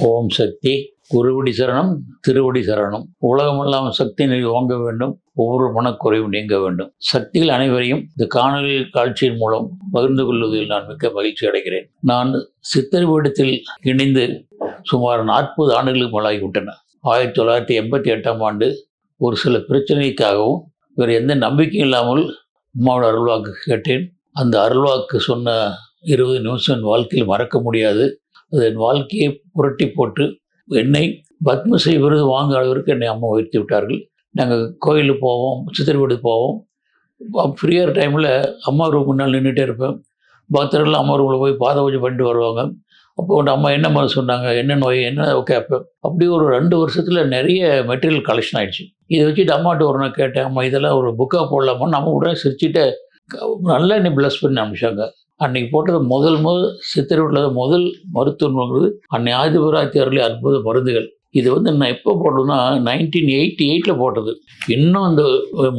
ஓம் சக்தி. குருவடி சரணம் திருவடி சரணம். உலகமெல்லாம் சக்தி நிலை ஓங்க வேண்டும். ஒவ்வொரு மனக்குறையும் நீங்க வேண்டும். சக்திகள் அனைவரையும் இந்த காணொலி காட்சியின் மூலம் பகிர்ந்து கொள்வதில் நான் மிக்க மகிழ்ச்சி அடைகிறேன். நான் சித்தர் வீடத்தில் இணைந்து சுமார் நாற்பது ஆண்டுகளுக்கு மேலாகிவிட்டன ஆயிரத்தி தொள்ளாயிரத்தி எண்பத்தி எட்டாம் ஆண்டு ஒரு சில பிரச்சனைக்காகவும் வேறு எந்த நம்பிக்கையும் இல்லாமல் அம்மாவோட அருள்வாக்கு கேட்டேன். அந்த அருள்வாக்கு சொன்ன இருபது நிமிஷம் என் வாழ்க்கையில் மறக்க முடியாது. அது என் வாழ்க்கையை புரட்டி போட்டு என்னை பத்மஸ்ரீ விருது வாங்க அளவிற்கு என்னை அம்மா உயர்த்தி விட்டார்கள். நாங்கள் கோயிலுக்கு போவோம் சித்திரவீடு போவோம். ஃப்ரீயாக டைமில் அம்மா ரூம் முன்னால் நின்றுட்டே இருப்பேன். பக்தர்கள் அம்மா ரூமில் போய் பாத பூஜை பண்ணிட்டு வருவாங்க. அப்போ உண்டு அம்மா என்ன மாதிரி சொன்னாங்க என்ன நோய் என்ன கேட்பேன் அப்படி ஒரு ரெண்டு வருஷத்தில் நிறைய மெட்டீரியல் கலெக்ஷன் ஆகிடுச்சு இதை வச்சுட்டு அம்மாட்ட ஒரு நாள் கேட்டேன் அம்மா இதெல்லாம் ஒரு புக்காக போடலாமா நம்ம உடனே சிரிச்சுட்டு நல்லா என்னை ப்ளஸ் பண்ணி அனுப்பிச்சாங்க. அன்னைக்கு போட்டது முதல் முதல் சித்திரவில் முதல் மருத்துவங்கிறது அன்னை ஆதிபராத்தி அருளி அற்புத மருந்துகள். இது வந்து நான் எப்போ போட்டோம்னா நைன்டீன் எயிட்டி எயிட்டில் போட்டது. இன்னும் அந்த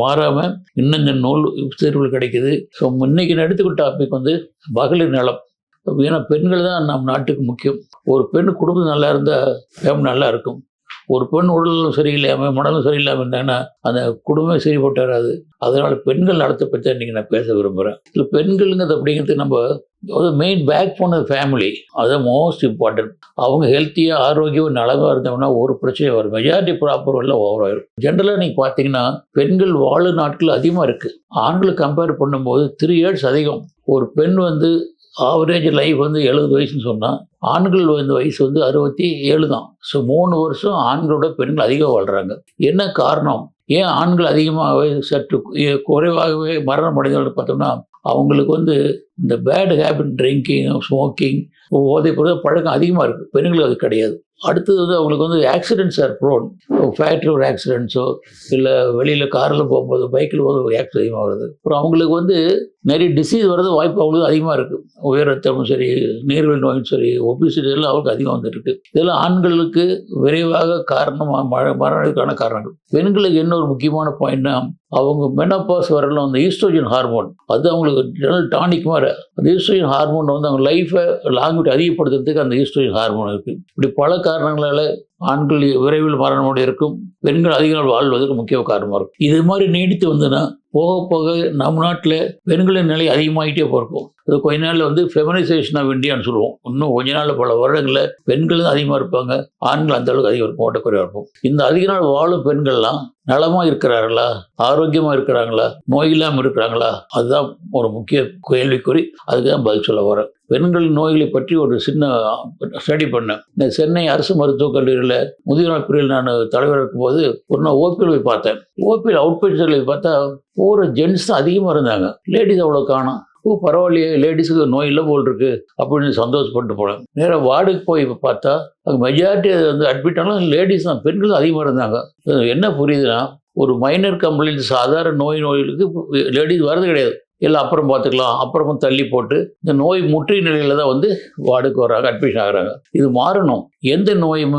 மாறாமல் இன்னும் இந்த நூல் தேர்வில் கிடைக்குது. ஸோ இன்னைக்கு நான் எடுத்துக்கிட்ட டாபிக் வந்து மகளிர் நலம். ஏன்னா பெண்கள் தான் நம் நாட்டுக்கு முக்கியம். ஒரு பெண் குடும்பம் நல்லா இருந்தால் ஃபேமிலி நல்லா இருக்கும். ஒரு பெண் உடலும் சரியில்லாமல் மனலும் சரியில்லாமல் இருந்தாங்கன்னா அந்த குடும்பமே சரிப்பட்டு வராது. அதனால் பெண்கள் நடத்த பற்றி இன்றைக்கி நான் பேச விரும்புகிறேன் இல்லை பெண்களுங்கிறது அப்படிங்கிறது நம்ம அதாவது மெயின் பேக் போன ஃபேமிலி அதுதான் மோஸ்ட் இம்பார்ட்டன்ட் அவங்க ஹெல்த்தியாக ஆரோக்கியம் நலமாக இருந்தோம்னா ஒரு பிரச்சனையும் வரும் மெஜாரிட்டி ப்ராப்பர் எல்லாம் ஓவர் ஆயிடும் ஜென்ரலாக நீங்கள் பார்த்தீங்கன்னா பெண்கள் வாழும் நாட்கள் அதிகமாக இருக்குது ஆண்களை கம்பேர் பண்ணும்போது த்ரீ இயர்ஸ் அதிகம். ஒரு பெண் வந்து ஆவரேஜ் லைஃப் வந்து எழுபது வயசுன்னு சொன்னால் ஆண்கள் வந்து வயசு வந்து அறுபத்தி ஏழு தான். ஸோ மூணு வருஷம் ஆண்களோட பெண்கள் அதிகம் வாழ்கிறாங்க என்ன காரணம்? ஏன் ஆண்கள் அதிகமாகவே சற்று குறைவாகவே மரணம் அடைந்தவர்கள் பார்த்தோம்னா அவங்களுக்கு வந்து இந்த பேட் ஹேபிட் ட்ரிங்கிங் ஸ்மோக்கிங் போதை பொருள் பழக்கம் அதிகமாக இருக்குது பெண்களுக்கு அது கிடையாது. அடுத்தது வந்து அவங்களுக்கு வந்து ஆக்சிடென்ட்ஸ் ஆர் ப்ரோன் ஃபேக்ட்ரி ஒரு ஆக்சிடென்ட்ஸோ இல்லை வெளியில் காரில் போகும்போது பைக்கில் போது ஆக்சிடென்ட் அதிகமாக வருது. அப்புறம் அவங்களுக்கு வந்து நிறைய டிசீஸ் வர்றது வாய்ப்பு அவங்களுக்கு அதிகமாக இருக்குது உயரத்தமும் சரி நீர்வழி நோயும் சரி ஒபிசிட்டி எல்லாம் அவங்களுக்கு அதிகம் வந்துருக்கு இதெல்லாம் ஆண்களுக்கு விரைவாக காரணமாக மழை மரணத்துக்கான காரணங்கள். பெண்களுக்கு என்ன ஒரு முக்கியமான பாயிண்ட்னா அவங்க மெனப்பாஸ் வரலாம் அந்த ஈஸ்ட்ரோஜன் ஹார்மோன் அது அவங்களுக்கு ஜெனரல் டானிக் மாதிரி. அந்த ஈஸ்ட்ரோஜன் ஹார்மோன் வந்து அவங்க லைஃப்பை லாங்குவேஜ் அதிகப்படுத்துறதுக்கு அந்த ஈஸ்ட்ரோஜன் ஹார்மோன் இருக்குது இப்படி பல காரணங்களால் ஆண்கள் விரைவில் மரணமோடு இருக்கும் பெண்கள் அதிக நாள் வாழ்வதற்கு முக்கிய காரணமாக இருக்கும். இது மாதிரி நீடித்து வந்ததுன்னா போக போக நம் நாட்டில் பெண்களின் நிலை அதிகமாகிட்டே போகிறோம் அது கொஞ்ச நாளில் வந்து ஃபெமினைசேஷன் ஆஃப் இந்தியான்னு சொல்லுவோம். இன்னும் கொஞ்ச நாளில் பல வருடங்களில் பெண்கள் தான் அதிகமாக இருப்பாங்க. ஆண்கள் அந்த அளவுக்கு அதிகம் இருக்கும் ஓட்டக்குறையாக இருப்போம். இந்த அதிக நாள் வாழும் பெண்கள்லாம் நலமாக இருக்கிறார்களா? ஆரோக்கியமாக இருக்கிறாங்களா? நோய் இல்லாமல் இருக்கிறாங்களா? அதுதான் ஒரு முக்கிய கேள்விக்குறி. அதுக்கு தான் பதில் சொல்ல வரேன் பெண்கள் நோய்களை பற்றி ஒரு சின்ன ஸ்டடி பண்ணேன். இந்த சென்னை அரசு மருத்துவக் கல்லூரியில் முதியோர் பிரிவில் நான் தலைவர் இருக்கும்போது ஒரு நாள் ஓபியில் போய் பார்த்தேன். ஓபியில் அவுட் பார்த்தா போகிற ஜென்ட்ஸ் தான் அதிகமாக இருந்தாங்க. லேடிஸ் அவ்வளோ காணும். ஓ பரவாயில்லையே லேடிஸுக்கு நோய் இல்லை போல் இருக்கு அப்படின்னு சந்தோஷப்பட்டு போனேன். நேராக வார்டுக்கு போய் பார்த்தா அங்கே மெஜாரிட்டி வந்து அட்மிட் ஆனாலும் லேடிஸ் தான் பெண்கள் அதிகமாக இருந்தாங்க. என்ன புரியுதுன்னா ஒரு மைனர் கம்ப்ளைண்ட் சாதாரண நோய் நோய்களுக்கு லேடிஸ் வரது கிடையாது. இல்லை அப்புறம் பார்த்துக்கலாம். அப்புறமும் தள்ளி போட்டு இந்த நோய் முற்றிய நிலையில் தான் வந்து வார்டுக்கு வர்றாங்க அட்மிஷன் ஆகுறாங்க. இது மாறணும். எந்த நோயும்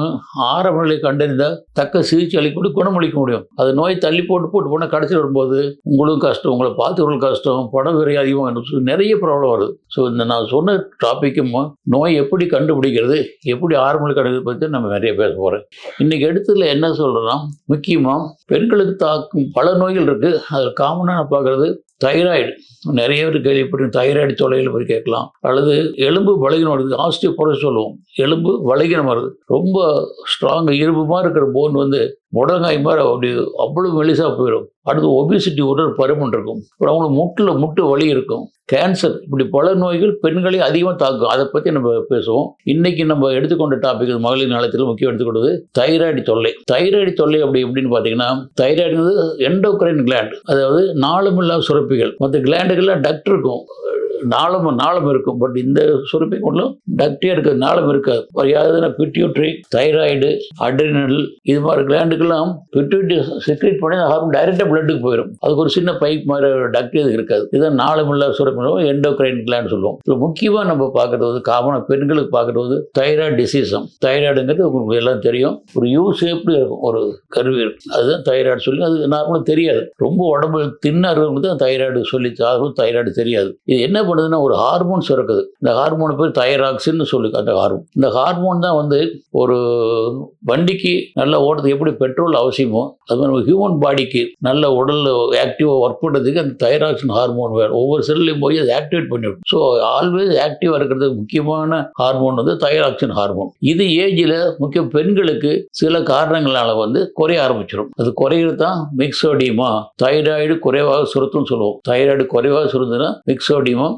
ஆரம்ப நிலை கண்டறிந்தால் தக்க சிகிச்சை அளிக்க குணமளிக்க முடியும். அது நோய் தள்ளி போட்டு போட்டு போனால் கடைசியில் வரும்போது உங்களுக்கும் கஷ்டம் உங்களை பார்த்துக்கிறவங்களுக்கு கஷ்டம் பணம் விரை அதிகமாக நிறைய ப்ராப்ளம் வருது. ஸோ இந்த நான் சொன்ன டாப்பிக்கும் நோய் எப்படி கண்டுபிடிக்கிறது எப்படி ஆரம்ப நிலை கண்டுபிடிக்கிறது பற்றி நம்ம நிறைய பேச போகிறேன் இன்றைக்கி எடுத்ததில் என்ன சொல்கிறோன்னா முக்கியமாக பெண்களுக்கு தாக்கும் பல நோய்கள் இருக்குது அதில் காமனாக பார்க்குறது தைராய்டு நிறைய பேர் கேள்விப்பட்டு தைராய்டு தொலைகள் போய் கேட்கலாம். அல்லது எலும்பு பலகீனம் வருது ஆஸ்டியோபோரோஸ் சொல்லுவோம். எலும்பு வளைகினம் வருது. ரொம்ப ஸ்ட்ராங் இரும்புமாக இருக்கிற போன் வந்து முடங்காய் மாதிரி அப்படி அவ்வளோ மெலிசாக போயிடும். அடுத்து ஒபிசிட்டி உடல் பருமன் இருக்கும். அப்புறம் அவங்களுக்கு முட்டில் முட்டு வலி இருக்கும். கேன்சர் இப்படி பல நோய்கள் பெண்களை அதிகமாக தாக்கும். அதை பற்றி நம்ம பேசுவோம். இன்னைக்கு நம்ம எடுத்துக்கொண்ட டாபிக் மகளிர் நலத்தில் முக்கியம் எடுத்துக்கொண்டது தைராய்டு தொல்லை. தைராய்டு தொல்லை அப்படி எப்படின்னு பார்த்தீங்கன்னா தைராய்டு எண்டோக்ரைன் கிளாண்ட் அதாவது நாளமில்லா சுரப்பிகள். மற்ற கிளாண்டுகள்லாம் டக்ட் இருக்கும். நாளம் நாளம் இருக்கும். பட் இந்த சுரப்பி கொண்டும் டக்டே இருக்காது நாளம் இருக்காது. யாருன்னா பிட்யூட்ரி தைராய்டு அட்ரினல் இது மாதிரி கிளாண்டுக்கெல்லாம் பிட்யூட்ரி செக்ரேட் பண்ணி ஹார்மோன் டைரெக்டாக பிளட்டுக்கு போயிடும் அதுக்கு ஒரு சின்ன பைப் மாதிரி டக்டே இது இருக்காது. இதுதான் நாளமில்லா சுரப்பி எண்டோக்ரைன் கிளாண்ட் சொல்லுவோம். இது முக்கியமாக நம்ம பார்க்குறது வந்து காமனாக பெண்களுக்கு பார்க்குறது வந்து தைராய்டு டிசீஸும் தைராய்டுங்கிறது உங்களுக்கு எல்லாம் தெரியும். ஒரு யூ ஷேப்டு இருக்கும் ஒரு கருவி இருக்கும் அதுதான் தைராய்டு சொல்லி அது நார்மலாக தெரியாது. ரொம்ப உடம்பு தின்னாக தான் தைராய்டு சொல்லி அதுவும் தைராய்டு தெரியாது. இது என்ன பண்ணுதுன்னா ஒரு ஹார்மோன் சுரக்குது இந்த ஹார்மோன் பேர் தைராக்சின்னு சொல்லி அந்த ஹார்மோன் இந்த ஹார்மோன் தான் வந்து ஒரு வண்டிக்கு நல்லா ஓடுறது எப்படி பெட்ரோல் அவசியமோ அது மாதிரி ஹியூமன் பாடிக்கு நல்ல உடலில் ஆக்டிவாக ஒர்க் பண்ணுறதுக்கு அந்த தைராக்சின் ஹார்மோன் வேணும். ஒவ்வொரு செல்லையும் போய் அதை ஆக்டிவேட் பண்ணிவிடும் ஸோ ஆல்வேஸ் ஆக்டிவாக இருக்கிறதுக்கு முக்கியமான ஹார்மோன் வந்து தைராக்சின் ஹார்மோன் இது ஏஜில் முக்கிய பெண்களுக்கு சில காரணங்களால் வந்து குறைய ஆரம்பிச்சிடும் அது குறையிறது தான் மிக்சோடியமா தைராய்டு குறைவாக சுருத்தும் சொல்லுவோம். தைராய்டு குறைவாக சுருந்துன்னா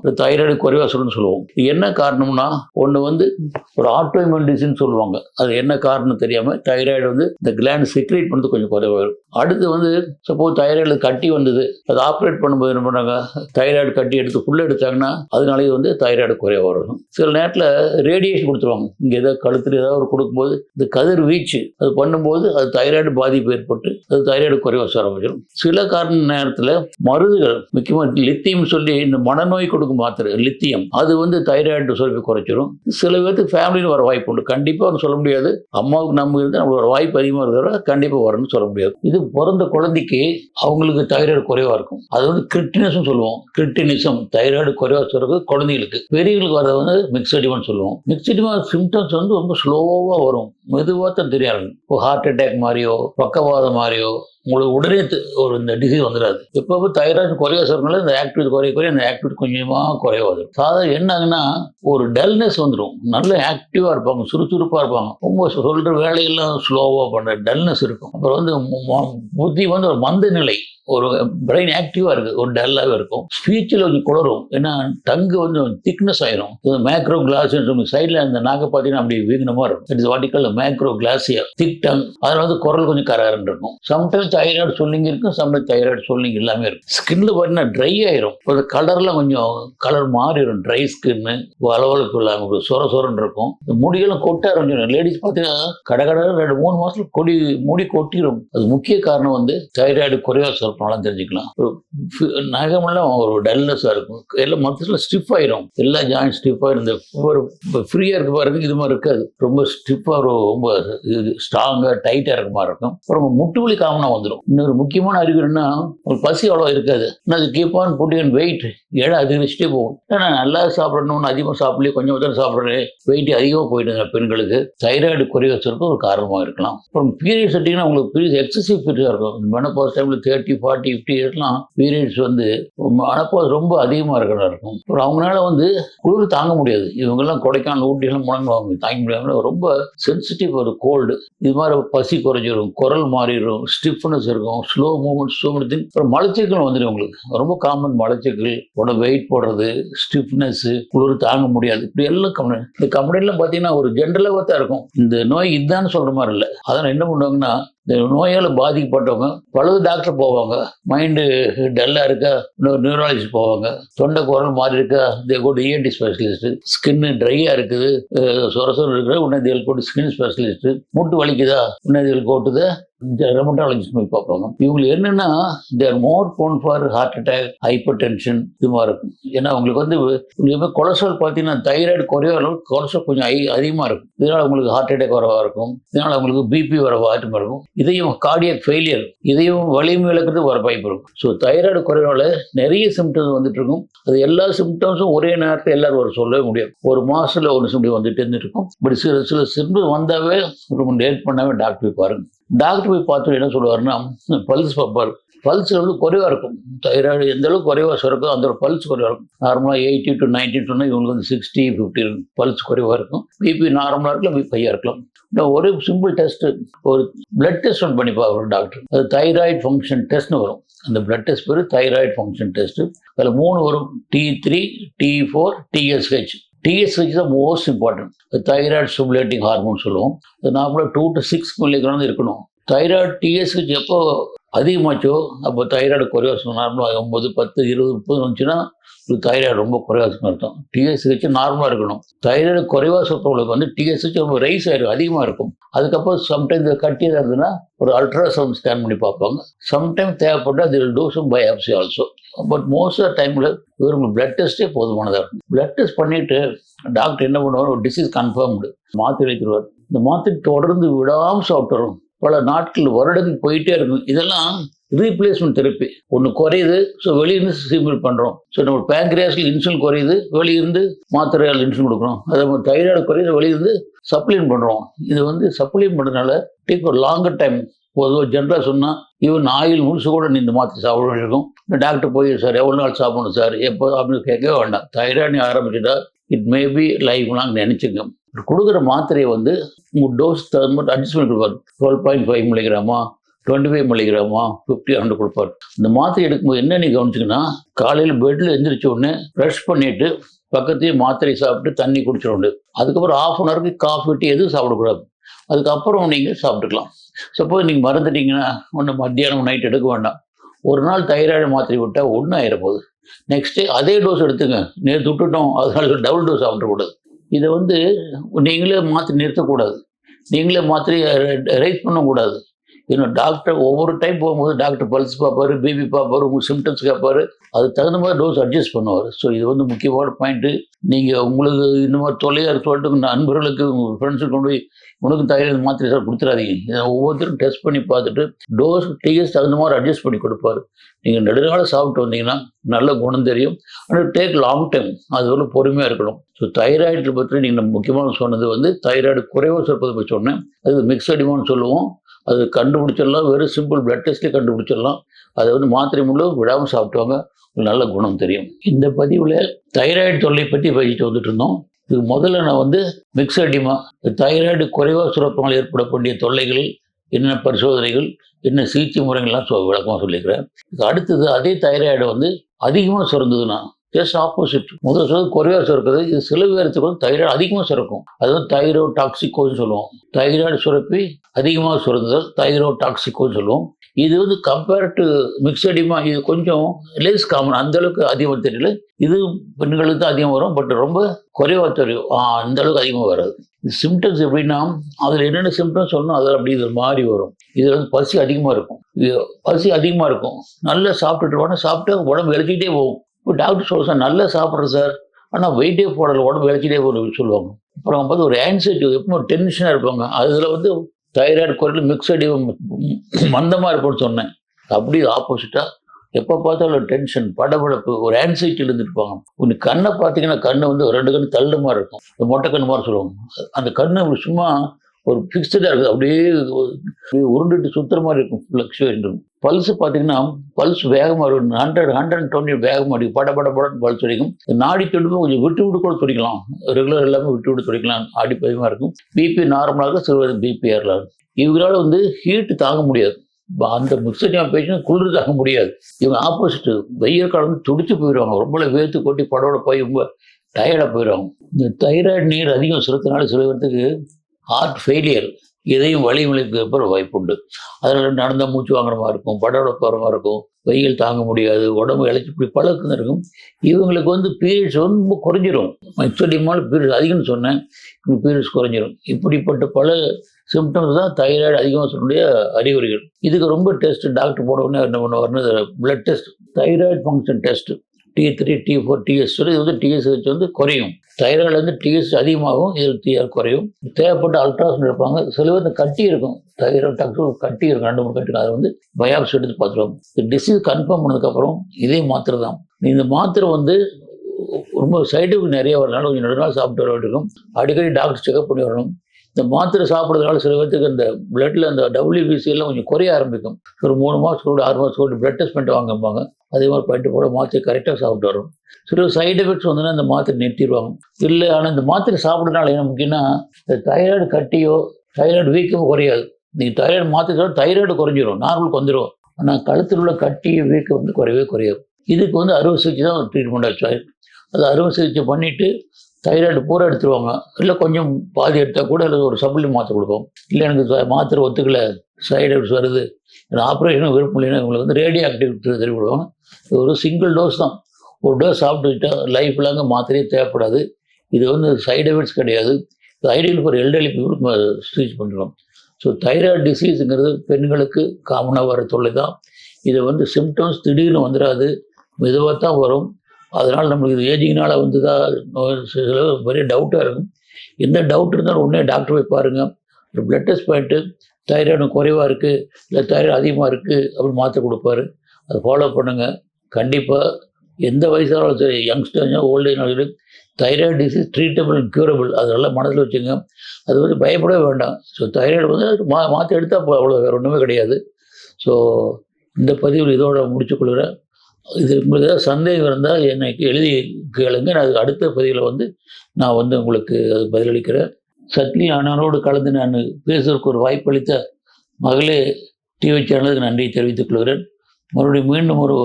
இந்த தைராய்டு குறைவாக சொல்லணும்னு சொல்லுவோம். இது என்ன காரணம்னா ஒன்று வந்து ஒரு ஆட்டோமின் டிசீஸ் சொல்லுவாங்க. அது என்ன காரணம் தெரியாமல் தைராய்டு வந்து இந்த கிளாண்ட் செக்ரேட் பண்ணுறது கொஞ்சம் குறைவாக வரும். அடுத்து வந்து சப்போஸ் தைராய்டு கட்டி வந்தது அது ஆப்ரேட் பண்ணும்போது என்ன பண்ணாங்க தைராய்டு கட்டி எடுத்து ஃபுல்லாக எடுத்தாங்கன்னா அதனாலேயே வந்து தைராய்டு குறைவாக வரும். சில நேரத்தில் ரேடியேஷன் கொடுத்துருவாங்க. இங்கே ஏதோ கழுத்தில் ஏதாவது ஒரு கொடுக்கும்போது இந்த கதிர் வீச்சு அது பண்ணும்போது அது தைராய்டு பாதிப்பு ஏற்பட்டு அது தைராய்டு குறைவாக சார சில காரண நேரத்தில் மருந்துகள் முக்கியமாக லித்தியம் சொல்லி இந்த மனநோய் கொடுக்கும் மாத்திரை லித்தியம் அது வந்து தைராய்டு சுரப்பி குறைச்சிரும். சில பேருக்கு ஃபேமிலியில் வர வாய்ப்பு உண்டு. கண்டிப்பாக சொல்ல முடியாது. அம்மாவுக்கு நம்ம இருந்து நம்மளோட வாய்ப்பு அதிகமாக இருக்கிற கண்டிப்பாக வரும்னு சொல்ல முடியாது. இது பிறந்த குழந்தைக்கு அவங்களுக்கு தைராய்டு குறைவாக இருக்கும். அது வந்து கிரிட்டினஸ்னு சொல்லுவோம். கிரிட்டினிசம் தைராய்டு குறைவாக சொல்கிறது குழந்தைகளுக்கு. பெரியவங்களுக்கு வரது வந்து மிக்சடிமான்னு சொல்லுவோம். மிக்சடிமா சிம்டம்ஸ் வந்து ரொம்ப ஸ்லோவாக வரும். மெதுவாக தான் தெரியாது இப்போ ஹார்ட் அட்டாக் மாதிரியோ பக்கவாதம் மாதிரியோ உங்களுக்கு உடனே ஒரு இந்த டிசீஸ் வந்துடாது. எப்போ தைராய்டு குறைய சொல்றதுனால இந்த ஆக்டிவிட்டி குறைய குறைய அந்த ஆக்டிவிட்டி கொஞ்சமாக குறைய வரும். சாதாரண என்னாங்கன்னா ஒரு டல்னஸ் வந்துடும். நல்ல ஆக்டிவாக இருப்பாங்க சுறுசுறுப்பாக இருப்பாங்க. ரொம்ப சொல்கிற வேலையெல்லாம் ஸ்லோவாக பண்ணுற டல்னஸ் இருக்கும். அப்புறம் வந்து புத்தி வந்து ஒரு மந்த நிலை ஒரு பிரெயின் ஆக்டிவாக இருக்குது ஒரு டல்லாகவே இருக்கும். ஸ்பீச்சில் கொஞ்சம் குளரும் ஏன்னா டங்கு வந்து திக்னஸ் ஆயிரும். இது மேக்ரோ கிளாஸ் சைடில் அந்த நாக்கை பார்த்தீங்கன்னா அப்படி வீங்கினமாக இருக்கும். It's vertical macroglossia thick tongue அதில் வந்து குரல் கொஞ்சம் கரகரன்னு இருக்கும். சம்டைம்ஸ் தைராய்டு சொல்லிங்க இருக்கும் சம்டைம்ஸ் தைராய்டு சொல்லிங்க எல்லாமே இருக்கும். ஸ்கின்ல பார்த்தீங்கன்னா ட்ரை ஆயிரும். ஒரு கலர்லாம் கொஞ்சம் கலர் மாறிடும் ட்ரை ஸ்கின்னு வளவளப்பு இல்லாமல் சொர சொரன்னு இருக்கும். இந்த முடியெல்லாம் கொட்ட ஆரம்பிச்சிடும். லேடிஸ் பார்த்தீங்கன்னா கடகட ரெண்டு மூணு மாசத்துல கொடி முடி கொட்டிடும் அது முக்கிய காரணம் வந்து தைராய்டு குறைவாக சொல்றதுனால தெரிஞ்சுக்கலாம். ஒரு நகமெல்லாம் ஒரு டல்னஸாக இருக்கும். எல்லாம் மொத்தத்தில் ஸ்டிஃப் ஆயிரும். எல்லா ஜாயின் ஸ்டிஃபாக இருந்த ஒரு ஃப்ரீயாக இருக்க பாருங்க இது மாதிரி இருக்காது. ரொம்ப ஸ்டிஃபாக ரொம்ப ஸ்ட்ராங்காக டைட்டாக இருக்க மாதிரி இருக்கும். அப்புறம் முட்டு வலி காமனாக வந்துடும் இன்னொரு முக்கியமான அறிகுறின்னா ஒரு பசி அவ்வளோ இருக்காது. ஆனால் அது கீப் ஆன் புட்டிங் வெயிட் ஏழை அதிகரிச்சுட்டே போகும். ஏன்னா நல்லா சாப்பிடணும்னு அதிகமாக சாப்பிடலையே கொஞ்சம் கொஞ்சம் சாப்பிட்றேன். வெயிட் அதிகமாக போயிடுங்க பெண்களுக்கு. தைராய்டு குறைய வச்சிருக்க ஒரு காரணமாக இருக்கலாம். அப்புறம் பீரியட்ஸ் எடுத்தீங்கன்னா உங்களுக்கு பீரியட்ஸ் எக்ஸசிவ் பீரியடாக இருக்கும். மெனப்பாஸ் டைமில் தேர்ட்டி ஃபார்ட்டி ஃபிஃப்டி இயர்ஸ்லாம் பீரியட்ஸ் வந்து மெனப்பாஸ் ரொம்ப அதிகமாக இருக்கிறதா இருக்கும். அப்புறம் அவங்களால வந்து குளிர் தாங்க முடியாது. இவங்கெல்லாம் கொடைக்கானல் ஊட்டியெல்லாம் முழங்குவாங்க தாங்க முடியாமல் ரொம்ப சென்சிட்டிவ் ஒரு கோல்டு இது மாதிரி பசி குறைஞ்சிரும் குரல் மாறிடும் ஸ்டிஃப்னஸ் இருக்கும் ஸ்லோ மூவ்மெண்ட் ஸ்லோ மூமெண்ட் அப்புறம் மலச்சிக்கல் வந்துடும் உங்களுக்கு. ரொம்ப காமன் மலச்சிக்கல் உடம்பு வெயிட் போடுறது ஸ்டிஃப்னஸ் குளிர் தாங்க முடியாது. இப்படி எல்லாம் கம்ப்ளைண்ட் இந்த கம்ப்ளைண்ட்லாம் பார்த்தீங்கன்னா ஒரு ஜென்ரலாக தான் இருக்கும். இந்த நோய் இதுதான் சொல்கிற மாதிரி இல்லை. அதனால் என்ன பண்ணுவாங்கன்னா இந்த நோயால் பாதிக்கப்பட்டவங்க பலது டாக்டர் போவாங்க. மைண்டு டல்லாக இருக்கா? இன்னொரு நியூராலஜிஸ்ட் போவாங்க. தொண்டை குரல் மாறி இருக்கா? தே கோட் இஎன்டி ஸ்பெஷலிஸ்ட் ஸ்கின்னு ட்ரையாக இருக்குது. சொர சொர இருக்கிற உடனே தேல் கோட் ஸ்கின் ஸ்பெஷலிஸ்ட் வலி வலிக்குதா? உன்னதிகள் கோட்டுதா? ரெமட்டாலஜிஸ்ட் போய் பார்ப்பாங்க இவங்களுக்கு என்னன்னா they're more prone for heart attack hypertension இது மாதிரி இருக்கும். ஏன்னா உங்களுக்கு வந்து உங்களுக்கு கொலஸ்ட்ரால் பார்த்தீங்கன்னா தைராய்டு குறைய அளவுக்கு கொலஸ்ட்ரால் கொஞ்சம் ஐ அதிகமாக இருக்கும். இதனால் உங்களுக்கு ஹார்ட் அட்டாக் வரவா இருக்கும். இதனால் உங்களுக்கு பிபி வர வாய்ப்பு இருக்கும். இதையும் கார்டியக் ஃபெயிலியர் இதையும் வலிமை இழக்கிறது வர வாய்ப்பு இருக்கும். ஸோ தைராய்டு குறைவால நிறைய சிம்டம்ஸ் வந்துட்டு இருக்கும். அது எல்லா சிம்டம்ஸும் ஒரே நேரத்தில் எல்லாரும் ஒரு சொல்லவே முடியாது. ஒரு மாதத்தில் ஒரு சிம்டம் வந்துட்டு இருந்துட்டு இருக்கும். பட் சில சில சிம்டம் வந்தாவே ரொம்ப லேட் பண்ணாவே டாக்டர் பாருங்க. டாக்டர் போய் பார்த்துட்டு என்ன சொல்லுவாருன்னா பல்ஸ் பார்ப்பார் பல்ஸ் வந்து குறைவாக இருக்கும். தைராய்டு எந்த அளவுக்கு குறைவாக சுரக்கோ அந்த ஒரு பல்ஸ் குறைவாக இருக்கும். நார்மலாக எயிட்டி டு நைன்டி சொன்னால் இவங்களுக்கு வந்து சிக்ஸ்டி ஃபிஃப்டி பல்ஸ் குறைவாக இருக்கும். பிபி நார்மலாக இருக்கலாம் பிபி ஹையாக இருக்கலாம். ஒரு சிம்பிள் டெஸ்ட் ஒரு பிளட் டெஸ்ட் ஒன்று பண்ணி பார்க்குறோம் டாக்டர் அது தைராய்டு ஃபங்க்ஷன் டெஸ்ட்னு வரும். அந்த பிளட் டெஸ்ட் பேர் தைராய்டு ஃபங்க்ஷன் டெஸ்ட்டு அதில் மூணு வரும். T three T four TSH TSH தான் most important thyroid stimulating hormone சொல்லுவோம். அது நார்மலாக டூ டு சிக்ஸ் மில்லிகிராம் இருக்கணும். தைராய்டு டிஎஸ்ஹெச் எப்போ அதிகமாச்சோ? அப்போ தைராய்டு குறைவாக நார்மலாக ஒம்பது பத்து இருபது முப்பது வந்துச்சுன்னா இது தைராய்டு ரொம்ப குறைவாக அர்த்தம். டிஎஸ்ஹெச் நார்மலாக இருக்கணும். தைராய்டு குறைவாக சொல்கிறவங்களுக்கு வந்து டிஎஸ்ஹெச் ரொம்ப ரைஸ் ஆகிடும் அதிகமாக இருக்கும். அதுக்கப்புறம் சம்டைம் இது கட்டியதாக இருந்ததுன்னா ஒரு அல்ட்ராசவுண்ட் ஸ்கேன் பண்ணி பார்ப்பாங்க. சம்டைம் தேவைப்பட்டால் அதில் by biopsy also but most of டைமில் இவருக்கு பிளட் டெஸ்ட்டே போதுமானதாக இருக்கும். பிளட் டெஸ்ட் பண்ணிவிட்டு டாக்டர் என்ன பண்ணுவார் ஒரு டிசீஸ் கன்ஃபார்ம்டு மாற்றி வைக்கிறவர் இந்த மாத்திரை தொடர்ந்து விடாமல் சாப்பிட்டுறோம் பல நாட்கள் வருடங்கள் போயிட்டே இருக்கும். இதெல்லாம் ரீப்ளேஸ்மெண்ட் தெரப்பி ஒன்று குறையுது ஸோ வெளியிருந்து சிமில் பண்ணுறோம் ஸோ நம்ம பேங்க்ரியாஸில் இன்சுலின் குறையுது வெளியிருந்து மாத்திரையால் இன்சுலின் கொடுக்குறோம். அதே மாதிரி தைராய்டு குறையுது வெளியிருந்து சப்ளைன் பண்ணுறோம் இது வந்து சப்ளைன் பண்ணுறதுனால டேக் ஒரு லாங்கர் டைம் பொதுவாக ஜென்ரலாக சொன்னால் ஈவன் ஆயில் முழுசு கூட நீ இந்த மாத்திரை சாப்பிட வேண்டியிருக்கும். டாக்டர் போய் சார் எவ்வளோ நாள் சாப்பிடணும் சார்? எப்போ அப்படின்னு கேட்கவே வேண்டாம். தைராய்டு ஆரம்பிச்சுட்டா it may be life long நினச்சிங்க கொடுக்குற மாத்திரையை வந்து உங்கள் டோஸ் தகுந்த மாதிரி அட்ஜஸ்ட் பண்ணி கொடுப்பார் டுவெல் பாயிண்ட் ஃபைவ் மில்லிகிராமா டுவெண்ட்டி ஃபைவ் மில்லிகிராமா ஃபிஃப்டி ஹண்ட்ரட் கொடுப்பார். இந்த மாத்திரை எடுக்கும்போது என்ன நீ கவனிச்சிங்கன்னா காலையில் பெட்டில் எந்திரிச்ச உடனே ப்ரஷ் பண்ணிட்டு பக்கத்தையும் மாத்திரை சாப்பிட்டு தண்ணி குடிச்சிடணும். அதுக்கப்புறம் ஆஃப் அன் ஹவருக்கு காஃபி டீ எதுவும் சாப்பிடக்கூடாது. அதுக்கப்புறம் நீங்கள் சாப்பிட்டுக்கலாம். சப்போஸ் நீங்கள் மறந்துட்டீங்கன்னா ஒன்று மத்தியானம் நைட் எடுக்க வேண்டாம். ஒரு நாள் தைராய்டு மாத்திரை விட்டால் ஒன்றும் ஆயிரப்போகுது. நெக்ஸ்ட் டே அதே டோஸ் எடுத்துங்க நேற்று விட்டுட்டோம் அதனால டபுள் டோஸ் சாப்பிடக்கூடாது. இதை வந்து நீங்களே மாற்றி நிறுத்தக்கூடாது. நீங்களே மாற்றி ரைஸ் பண்ணக்கூடாது. இன்னும் டாக்டர் ஒவ்வொரு டைம் போகும்போது டாக்டர் பல்ஸ் பார்ப்பாரு பிபி பார்ப்பாரு உங்கள் சிம்டம்ஸ் கேட்பார். அது தகுந்த மாதிரி டோஸ் அட்ஜஸ்ட் பண்ணுவார். ஸோ இது வந்து முக்கியமான பாயிண்ட்டு நீங்கள் உங்களுக்கு இந்த மாதிரி தொல்லையாக சொல்லிட்டு நண்பர்களுக்கு உங்கள் ஃப்ரெண்ட்ஸுக்கு கொண்டு போய் உனக்கு தைராய்டு மாத்திரை சார் கொடுத்துறாதீங்க. இதை ஒவ்வொருத்தரும் டெஸ்ட் பண்ணி பார்த்துட்டு டோஸ் டிஎஸ் தகுந்த மாதிரி அட்ஜஸ்ட் பண்ணி கொடுப்பாரு. நீங்கள் நெடுநாள் சாப்பிட்டு வந்தீங்கன்னா நல்ல குணம் தெரியும். ஆனால் டேக் லாங் டைம் அது வந்து பொறுமையாக இருக்கணும். ஸோ தைராய்டு பற்றி நீங்கள் முக்கியமான சொன்னது வந்து தைராய்டு குறைவாக சொல்வது பற்றி சொன்னேன். அது மிக்சடிமான்னு சொல்லுவோம். அது கண்டுபிடிச்சிடலாம் வெறும் சிம்பிள் பிளட் டெஸ்ட்லேயே கண்டுபிடிச்சிடலாம். அதை வந்து மாத்திரை முழு விடாமல் சாப்பிட்டுவாங்க நல்ல குணம் தெரியும். இந்த பதிவில் தைராய்டு தொல்லை பற்றி பேசிட்டு வந்துட்டு இருந்தோம். இது முதல்ல நான் வந்து மிக்சடிமா தைராய்டு குறைவாக சுரப்பங்கள் ஏற்படக்கூடிய தொல்லைகள் என்ன பரிசோதனைகள் என்ன சிகிச்சை முறைகள்லாம் விளக்கமாக சொல்லிக்கிறேன் அடுத்தது அதே தைராய்டு வந்து அதிகமாக சுரந்ததுன்னா ஜஸ்ட் ஆப்போசிட் முதல் சொல்றது குறைவாக சுரக்குது. இது சில பேரத்துக்கு வந்து தைராய்டு அதிகமாக சுரக்கும். அது வந்து தைரோ டாக்ஸிகோன்னு சொல்லுவோம். தைராய்டு சுரப்பி அதிகமாக சுரந்தல் தைரோ டாக்சிக்கோன்னு சொல்லுவோம். இது வந்து கம்பேர் டு மிக்சடிமா இது கொஞ்சம் லேஸ் காமன் அந்த அளவுக்கு அதிகமாக தெரியல. இது பெண்களுக்கு தான் அதிகம் வரும். பட் ரொம்ப குறைவாக தெரியும். அந்த அளவுக்கு அதிகமாக வராது. சிம்டம்ஸ் எப்படின்னா அதில் என்னென்ன சிம்டம்ஸ் சொல்லணும் அதில் அப்படி இது மாறி வரும். இதில் வந்து பசி அதிகமாக இருக்கும். இது பசி அதிகமாக இருக்கும். நல்லா சாப்பிட்டுட்டு போனால் சாப்பிட்டு உடம்பு இழைச்சிக்கிட்டே போகும். இப்போ டாக்டர் சொல்ல சார் நல்லா சாப்பிட்றேன் சார். ஆனால் வெயிட்டே போடல உடம்பு இழைச்சிட்டே போகணும் சொல்லுவாங்க. அப்புறம் பார்த்து ஒரு ஆன்சைட்டி எப்பவும் ஒரு டென்ஷனாக இருப்பாங்க. அதில் வந்து தைராய்டு குரல் மிக்சடி மந்தமாக இருக்கும்னு சொன்னேன். அப்படி ஆப்போசிட்டாக எப்போ பார்த்தாலும் டென்ஷன் படபடப்பு ஒரு ஆன்சைட்டி இருந்துருப்பாங்க. உன் கண்ணை பார்த்தீங்கன்னா கண்ணு வந்து ரெண்டு கண்ணு தள்ளு மாதிரி இருக்கும். இந்த மொட்டை கண்ணு மாதிரி சொல்லுவாங்க. அந்த கண்ணு சும்மா ஒரு ஃபிக்ஸ்டாக இருக்குது. அப்படியே உருண்டுட்டு சுத்துற மாதிரி இருக்கும். ஃப்ளக்சுவேஷன் பல்ஸ் பார்த்தீங்கன்னா பல்ஸ் வேகமாக இருக்கும் ஹண்ட்ரட் ஹண்ட்ரட் டுவெண்ட்டி வேகமாக அடிக்கும் பட பட பட பல்ஸ் அடிக்கும் நாடி துடிப்பு கொஞ்சம் விட்டு விட்டு கூட துடிக்கலாம். ரெகுலர் எல்லாமே விட்டு விட்டு துடிக்கலாம். அடிப்பதிகமாக இருக்கும். பிபி நார்மலாக இருக்கும். சிறுவர் பிபி ஏறலாம் இருக்கும். இவங்களால வந்து ஹீட்டு தாங்க முடியாது. அந்த மிக்சடியா பேஷண்ட் குளிர் தாங்க முடியாது. இவங்க ஆப்போசிட்டு வெயில் காலம் வந்து துடிச்சு போயிடுவாங்க ரொம்ப வேர்த்து கொட்டி படோட போய் ரொம்ப டயர்டாக போயிடுவாங்க இந்த தைராய்டு நீர் அதிகம் சுரத்தினால சில பேர்த்துக்கு ஹார்ட் ஃபெயிலியர் இதையும் வலி விளைவுக்கு வாய்ப்பு உண்டு அதில் நடந்த மூச்சு வாங்குற மாதிரி இருக்கும் படோட போகிற மாதிரி இருக்கும் வெயில் தாங்க முடியாது உடம்பு இழைச்சி இப்படி பழக்கம் இருக்கும். இவங்களுக்கு வந்து பீரியட்ஸ் ரொம்ப குறைஞ்சிரும். மிக்சடிமால் பீரியட்ஸ் அதிகம்னு சொன்னேன் பீரியட்ஸ் குறைஞ்சிரும். இப்படிப்பட்ட பல சிம்டம்ஸ் தான் தைராய்டு அதிகமாக சொல்லக்கூடிய அறிகுறிகள். இதுக்கு ரொம்ப டெஸ்ட் டாக்டர் போட உடனே என்ன பண்ணுவார்னு blood test thyroid function test T three T four TS இது வந்து டிஎஸ்ஹெச் வந்து குறையும். தைராய்டில் வந்து டிஎஸ் அதிகமாகும் இதில் குறையும். தேவைப்பட்ட அல்ட்ராசவுண்ட் எடுப்பாங்க. சில பேர் இந்த கட்டி இருக்கும். தைராய்டு டாக்டர் கட்டி இருக்கும் ரெண்டு மூணு கட்டி அதை வந்து பயாப்சி எடுத்து பார்த்துருவாங்க. இந்த டிசீஸ் கன்ஃபார்ம் பண்ணதுக்கப்புறம் இதே மாத்திரை தான். இந்த மாத்திரை வந்து ரொம்ப சைடு நிறைய வரனால கொஞ்சம் நெடுநாள் சாப்பிட்டு வர வேண்டியிருக்கும். அடிக்கடி டாக்டர் செக்அப் பண்ணி வரணும். இந்த மாத்திரை சாப்பிட்றதுனால சில பேர்த்துக்கு அந்த பிளட்டில் அந்த டபிள்யூபிசி எல்லாம் கொஞ்சம் குறைய ஆரம்பிக்கும். ஒரு மூணு மாதத்துக்கு கூட ஆறு மாதத்துக்கு கூட பிளட் டெஸ்ட் பண்ணிட்டு வாங்கம்பாங்க. அதே மாதிரி பண்ணிட்டு போட மாத்திரை கரெக்டாக சாப்பிட்டு வரும். சில சைடு எஃபெக்ட்ஸ் வந்துன்னா இந்த மாத்திரை நிறுத்திடுவாங்க. இல்லை ஆனால் இந்த மாத்திரை சாப்பிட்றதுனால என்ன முக்கியம்னா இந்த தைராய்டு கட்டியோ தைராய்டு வீக்கமோ குறையாது. நீங்கள் தைராய்டு மாத்திரை தைராய்டு குறைஞ்சிரும் நார்மலுக்கு வந்துடும் ஆனால் கழுத்தில் உள்ள கட்டி வீக்கம் வந்து குறையவே குறையாது. இதுக்கு வந்து அறுவை சிகிச்சை தான் ட்ரீட்மெண்ட் ஆச்சு. அது அறுவை சிகிச்சை பண்ணிவிட்டு தைராய்டு பூரா எடுத்துருவாங்க. இல்லை கொஞ்சம் பாதி எடுத்தால் கூட இல்லை ஒரு சப்ளி மாத்திரை கொடுப்போம் இல்லை எனக்கு மாத்திரை ஒத்துக்கல சைடு எஃபெக்ட்ஸ் வருது எனக்கு ஆப்ரேஷனும் விருப்பம் இல்லைன்னா உங்களுக்கு வந்து ரேடியோ ஆக்டிவிட்டி தெரிவி விடுவாங்க இது ஒரு சிங்கிள் டோஸ் தான். ஒரு டோஸ் சாப்பிட்டுக்கிட்டால் லைஃப் லாங்க மாத்திரையே தேவைப்படாது. இது வந்து சைடு எஃபெக்ட்ஸ் கிடையாது. இது ஐடியல் ஃபார் எல்டர்லி பீப்புளுக்கு ஸ்டீச் பண்ணுறோம் ஸோ தைராய்டு டிசீஸுங்கிறது பெண்களுக்கு காமனாக வர தொல்லை தான். இது வந்து சிம்டம்ஸ் திடீர்னு வந்துடாது மெதுவாக தான் வரும். அதனால் நம்மளுக்கு இது ஏஜிங்னால வந்ததா சில பெரிய டவுட்டாக இருக்கும். எந்த டவுட் இருந்தாலும் உடனே டாக்டர் போய் பாருங்கள் ஒரு பிளட் டெஸ்ட் பண்ணிட்டு தைராய்டு குறைவாக இருக்குது இல்லை தைராய்டு அதிகமாக இருக்குது அப்படின்னு மாற்ற கொடுப்பாரு. அதை ஃபாலோ பண்ணுங்கள் கண்டிப்பாக எந்த வயசானாலும் சரி யங்ஸ்டர்ஸோ old age thyroid disease treatable and curable அதெல்லாம் மனதில் வச்சுங்க. அது வந்து பயப்படவே வேண்டாம். ஸோ தைராய்டு வந்து மா மாற்றி எடுத்தால் அவ்வளோ வேறு ஒன்றுமே கிடையாது. ஸோ இந்த பதிவில் இதோட முடிச்சுக்கொள்கிறேன் இது உங்களுக்கு ஏதாவது சந்தேகம் இருந்தால் எனக்கு எழுதி கேளுங்க. நான் அதுக்கு அடுத்த பதிவில் வந்து நான் வந்து உங்களுக்கு அது பதிலளிக்கிறேன். சத்லி அண்ணனோடு கலந்து நான் பேசுவதற்கு ஒரு வாய்ப்பளித்த மகளே டிவி சேனலுக்கு நன்றி தெரிவித்துக் கொள்கிறேன். மறுபடியும் மீண்டும் ஒரு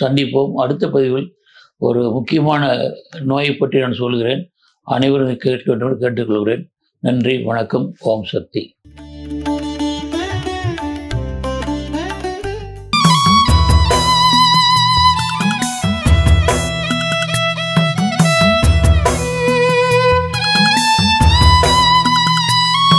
சந்திப்போம். அடுத்த பதிவில் ஒரு முக்கியமான நோயை பற்றி நான் சொல்கிறேன். அனைவரும் கேட்க வேண்டும் கேட்டுக்கொள்கிறேன். நன்றி வணக்கம். ஓம் சக்தி.